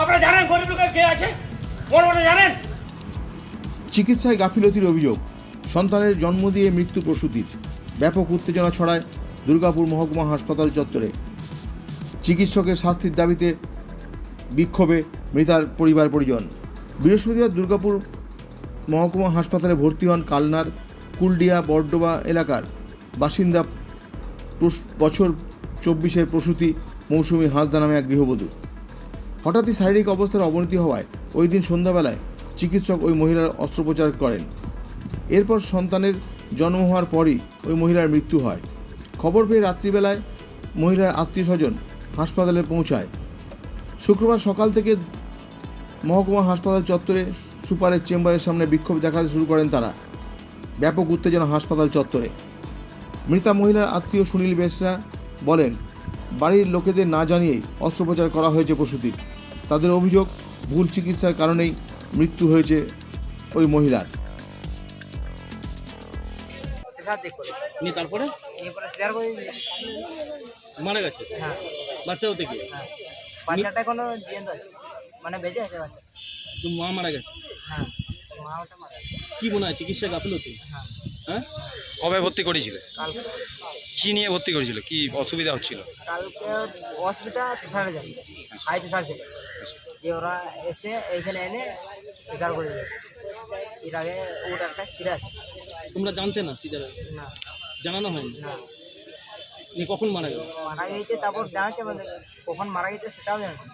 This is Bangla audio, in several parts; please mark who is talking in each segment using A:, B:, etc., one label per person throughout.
A: আপনারা জানেন গরিব লোকের কে আছে? জানেন?
B: চিকিৎসায় গাফিলতির অভিযোগ। সন্তানের জন্ম দিয়ে মৃত্যু প্রসূতির। ব্যাপক উত্তেজনা ছড়ায় দুর্গাপুর মহকুমা হাসপাতাল চত্বরে। চিকিৎসকের শাস্তির দাবিতে বিক্ষোভে মৃতার পরিবার পরিজন। বৃহস্পতিবার দুর্গাপুর মহকুমা হাসপাতালে ভর্তি হন কালনার কুলডিয়া বরডোবা এলাকার বাসিন্দা বছর চব্বিশের প্রসূতি মৌসুমী হাঁসদা নামে এক গৃহবধূ। হঠাৎই শারীরিক অবস্থার অবনতি হওয়ায় ওই দিন সন্ধ্যাবেলায় চিকিৎসক ওই মহিলার অস্ত্রোপচার করেন। এরপর সন্তানের জন্ম হওয়ার পরই ওই মহিলার মৃত্যু হয়। খবর পেয়ে রাত্রিবেলায় মহিলার আত্মীয় স্বজন হাসপাতালে পৌঁছায়। শুক্রবার সকাল থেকে মহকুমা হাসপাতাল চত্বরে সুপারের চেম্বারের সামনে বিক্ষোভ দেখাতে শুরু করেন তারা। ব্যাপক উত্তেজনা হাসপাতাল চত্বরে। মৃতা মহিলার আত্মীয় সুনীল বেসরা বলেন, বাড়ির লোকেদের না জানিয়েই অস্ত্রোপচার করা হয়েছে প্রসূতির তাদের অভিযোগ ভুল চিকিৎসার কারণেই মৃত্যু হয়েছে ওই মহিলার।
C: তারপরে? মারা গেছে?
D: হ্যাঁ
C: বাচ্চা হতে কি
D: হ্যাঁ। বাচ্চাটা কোনো মানে বেঁচে আছে বাচ্চা।
C: তো মা মারা গেছে?
D: হ্যাঁ। মারা গেছে।
C: কি মনে হয়? চিকিৎসা গাফিলতি?
D: হ্যাঁ।
C: হ্যাঁ?
E: কবে ভর্তি করেছিলে?
D: কালকে।
E: কি নিয়ে ভর্তি করেছিল? কি অসুবিধা হচ্ছিল?
D: কালকে হসপিটাল তেসারে যাবে হাই তেসার ছিল। যে ওরা এসে এইখানে এনে স্বীকার করে দিল। এর আগে ওটা একটা আছে।
C: তোমরা জানতে না সিজারে
D: না।
C: জানানো হয়নি?
D: না।
C: নিয়ে কখন মারা গেল?
D: মারা গেছে তারপর জানাচ্ছে আমাদের। কখন মারা গেছে সেটাও জানাচ্ছে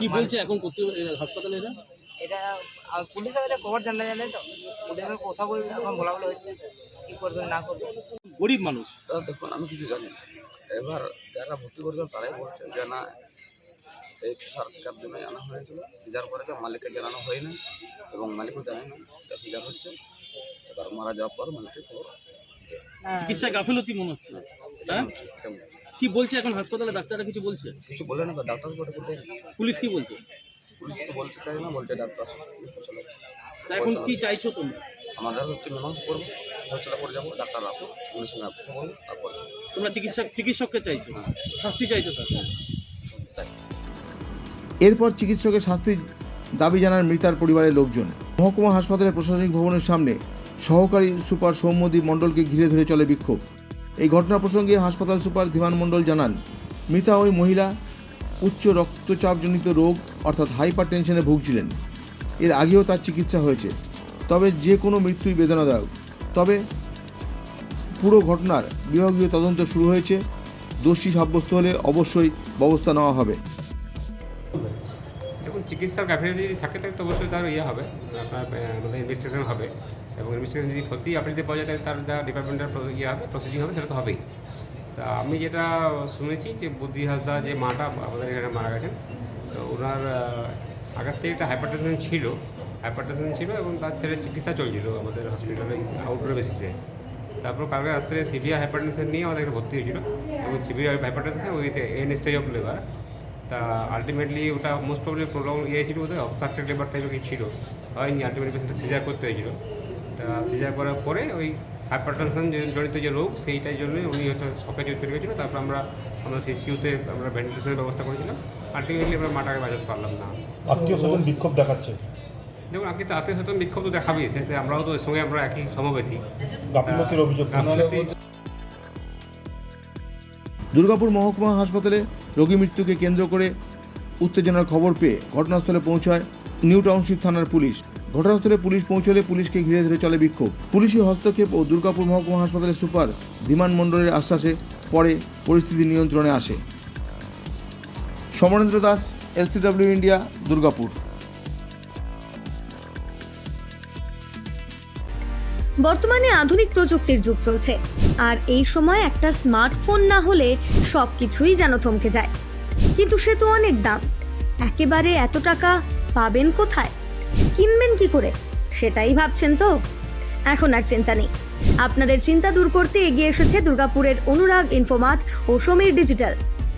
C: কি বলছে এখন করতে হাসপাতালে এরা?
D: এটা আর পুলিশের কাছে খবর জানা জানে তো পুলিশের কথা বলে এখন বলা বলে হচ্ছে কী করবে না করবে।
C: গরিব মানুষ।
F: তা দেখুন আমি কিছু জানি না। এবার যারা ভর্তি করেছেন তারাই বলছেন যে না এই সার চেকার জন্য আনা হয়েছিল। সিজার করেছে মালিককে জানানো হয়নি এবং মালিকও জানে না এটা সিজার হচ্ছে। এবার মারা যাওয়ার পর মালিককে খবর
C: চিকিৎসা গাফিলতি মনে হচ্ছে। হ্যাঁ? কি বলছে এখন হাসপাতালে? ডাক্তাররা কিছু বলছে?
F: কিছু বলে না ডাক্তার
C: পুলিশ কি বলছে?
F: পুলিশ তো বলতে চাই না বলছে ডাক্তার চলো
C: এখন কি চাইছো তোমরা
F: আমাদের হচ্ছে মীমাংস করব হোস্টেলে করে যাব ডাক্তার আসো পুলিশ বলব তারপর
C: তোমরা চিকিৎসক চিকিৎসককে চাইছো? শাস্তি চাইছো তার
B: এরপর চিকিৎসকের শাস্তির দাবি জানান মৃতার পরিবারের লোকজন। মহকুমা হাসপাতালের প্রশাসনিক ভবনের সামনে সহকারী সুপার সৌম্যদীপ মণ্ডলকে ঘিরে ধরে চলে বিক্ষোভ। এই ঘটনা প্রসঙ্গে হাসপাতাল সুপার ধীমান মণ্ডল জানান মৃতা ওই মহিলা উচ্চ রক্তচাপজনিত রোগ অর্থাৎ হাইপার টেনশনে ভুগছিলেন। এর আগেও তার চিকিৎসা হয়েছে। তবে যে কোনো মৃত্যুই বেদনাদায়ক। তবে পুরো ঘটনার বিভাগীয় তদন্ত শুরু হয়েছে। দোষী সাব্যস্ত হলে অবশ্যই ব্যবস্থা নেওয়া হবে।
G: দেখুন, চিকিৎসার গাফিলতি যদি থাকে, তাহলে তো অবশ্যই তার ইয়ে হবে। আপনার আমাদের ইনভেস্টিগেশন হবে। এবং ইনভেস্টিগেশন যদি ক্ষতি আপনি যদি পাওয়া যায়, তাহলে তার যা ডিপার্টমেন্টের প্র- ইয়ে হবে প্রসিডিং হবে, সেটা তো হবেই। তা আমি যেটা শুনেছি যে বুদ্ধি হাসদা যে মাটা, আমাদের এখানে মারা গেছেন ওনার আগের থেকে একটা হাইপারটেনশন ছিল হাইপারটেনশন ছিল এবং তার ছেলে চিকিৎসা চলছিল আমাদের হসপিটালে আউটডোর বেসিসে তারপর কালকে রাত্রে সিভিয়ার হাইপারটেনশন নিয়ে আমাদের ভর্তি হয়েছিল এবং severe hypertension with an stage of labour তা আলটিমেটলি ওটা মোস্ট প্রবলি প্রলং ইয়ে ছিল ওদের অবস্ট্রাক্টেড লেবার টাইপের কিছু ছিল। হয়নি আলটিমেটলি পেশেন্টটা সিজার করতে হয়েছিল। তা সিজার করার পরে ওই হাইপারটেনশন জনিত যে রোগ, সেইটার জন্য উনি হয়তো শকে চলে গেছিল তারপর আমরা আমরা সিসিউতে আমরা ভেন্টিলেশনের ব্যবস্থা করেছিলাম। আলটিমেটলি আমরা মাটাকে বাঁচাতে পারলাম না।
H: আত্মীয় স্বজন বিক্ষোভ দেখাচ্ছে।
G: দেখুন আপনি তো আত্মীয় স্বজন বিক্ষোভ তো দেখাবেই শেষে আমরাও তো এর সঙ্গে আমরা একই সমবেতী।
H: গাফিলতির অভিযোগ
B: দুর্গাপুর মহকুমা হাসপাতালে রোগী মৃত্যুকে কেন্দ্র করে উত্তেজনার খবর পেয়ে ঘটনাস্থলে পৌঁছায় নিউ টাউনশিপ থানার পুলিশ। ঘটনাস্থলে পুলিশ পৌঁছলে পুলিশকে ঘিরে ধরে চলে বিক্ষোভ। পুলিশি হস্তক্ষেপ ও দুর্গাপুর মহকুমা হাসপাতালের সুপার বিমান মণ্ডলের আশ্বাসে পরে পরিস্থিতি নিয়ন্ত্রণে আসে। Samarendra Das, L C W India, Durgapur.
I: বর্তমানে আধুনিক প্রযুক্তির যুগ চলছে, আর এই সময় একটা স্মার্টফোন না হলে সব কিছুই যেন থমকে যায়। কিন্তু সে তো অনেক দাম, একেবারে এত টাকা পাবেন কোথায়? কিনবেন কি করে? সেটাই ভাবছেন তো? এখন আর চিন্তা নেই। আপনাদের চিন্তা দূর করতে এগিয়ে এসেছে দুর্গাপুরের অনুরাগ, ইনফোমার্ট ও সমীর ডিজিটাল।